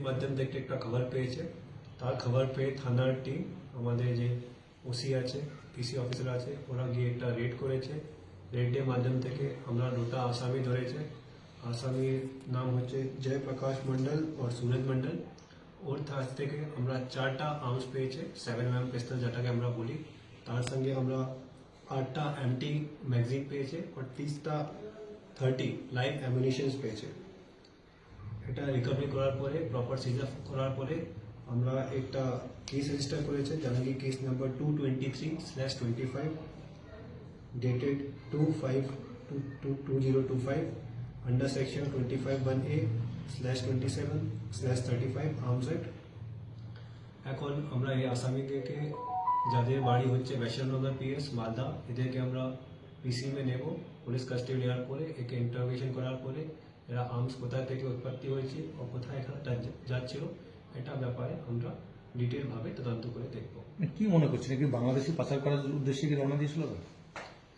মাধ্যম থেকে একটা খবর পেয়েছে তার খবর পেয়ে থানার টিম আমাদের যে ওসি আছে পিসি অফিসার আছে ওরা গিয়ে একটা রেড করেছে রেডের মাধ্যম থেকে আমরা দুটা আসামি ধরেছে আসামির নাম হচ্ছে জয়প্রকাশ মন্ডল ও সুরজ মন্ডল ওর কাছ থেকে আমরা চারটা আর্মস পেয়েছে সেভেন এম পিস্তল যেটাকে আমরা বলি তার সঙ্গে আমরা আটটা এমটি ম্যাগজিন পেয়েছে আর তিরিশটা থার্টি লাইভ অ্যামিনিশনস পেয়েছে এটা রিকভারি করার পরে প্রপার সিজার করার পরে আমরা একটা কেস রেজিস্টার করেছে যেটা কি case number two twenty three slash twenty five dated two five two two two zero two five under section twenty five A slash twenty seven slash thirty five arms act এখন আমরা এই আসামিদেরকে যাদের বাড়ি হচ্ছে Baishnabnagar PS Malda, এদেরকে আমরা পিসি মে নেব police custody নেওয়ার পরে, একে ইন্টারোগেশন করার পরে এরা আর্মস কোথায় থেকে উৎপত্তি হয়েছে ও কোথায় এখানে যাচ্ছিল এটা ব্যাপারে আমরা ডিটেল ভাবে তদন্ত করে দেখব। কি মনে করছেন? কি বাংলাদেশি পাচার করার উদ্দেশ্যে কি রওনা দিয়েছিল?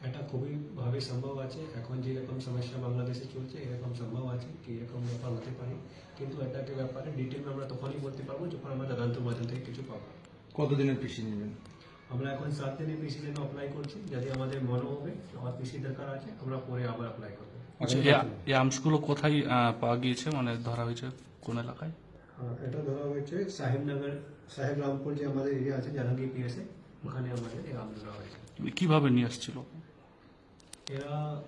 এটা খুবই ভাবে সম্ভব আছে। এখন যেরকম সমস্যা বাংলাদেশে চলছে এরকম সম্ভব আছে কি এরকম ব্যাপার হতে পারে। কিন্তু এটাকে ব্যাপারে ডিটেল আমরা তখনই বলতে পারব যখন আমরা তদন্ত মাধ্যম থেকে কিছু পাবো। কতদিনের পিসি নেবেন? আমরা এখন সাত দিনের পিসি জন্য অ্যাপ্লাই করছি। যদি আমাদের মনে হবে আমার পিসি দরকার আছে আমরা পরে আবার অ্যাপ্লাই করব। আচ্ছা এই- এই আর্মসগুলো কোথায় পাওয়া গিয়েছে? মানে ধরা হয়েছে কোন এলাকায়? এটা ধরা হয়েছে সাহেবনগর সাহেব রামপুর যে আমাদের এরিয়া আছে জাহাঙ্গীর পিএসএ ওখানে আমাদের এই আম ধরা হয়েছে। কীভাবে নিয়ে আসছিল? এরা?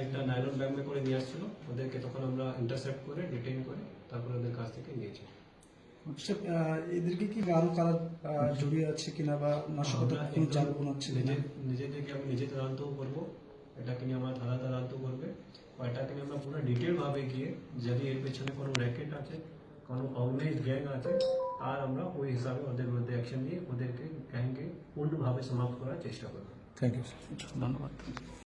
একটা নাইলন ব্যাগ করে নিয়ে আসছিল। ওদেরকে তখন আমরা ইন্টারসেপ্ট করে ডিটেইন করে তারপরে ওদের কাছ থেকে নিয়েছি আচ্ছা, আহ, এদেরকে কি আরও কারা জড়িয়ে আছে কিনা বা নাশকতা কোনো একদম চাল বানাচ্ছে নিজেদেরকে আমি নিজে তদন্ত করব এটাকে নিয়ে আমার থানা তদন্ত করবে বা এটাকে নিয়ে আমরা পুরো ডিটেল ভাবে গিয়ে যদি এর পেছনে কোনো র্যাকেট আছে কোনো অর্গানাইজ গ্যাং আছে আর আমরা ওই হিসাবে ওদের মধ্যে অ্যাকশন নিয়ে ওদেরকে গ্যাংকে পূর্ণভাবে সমাপ্ত করার চেষ্টা করব। থ্যাংক ইউ ধন্যবাদ।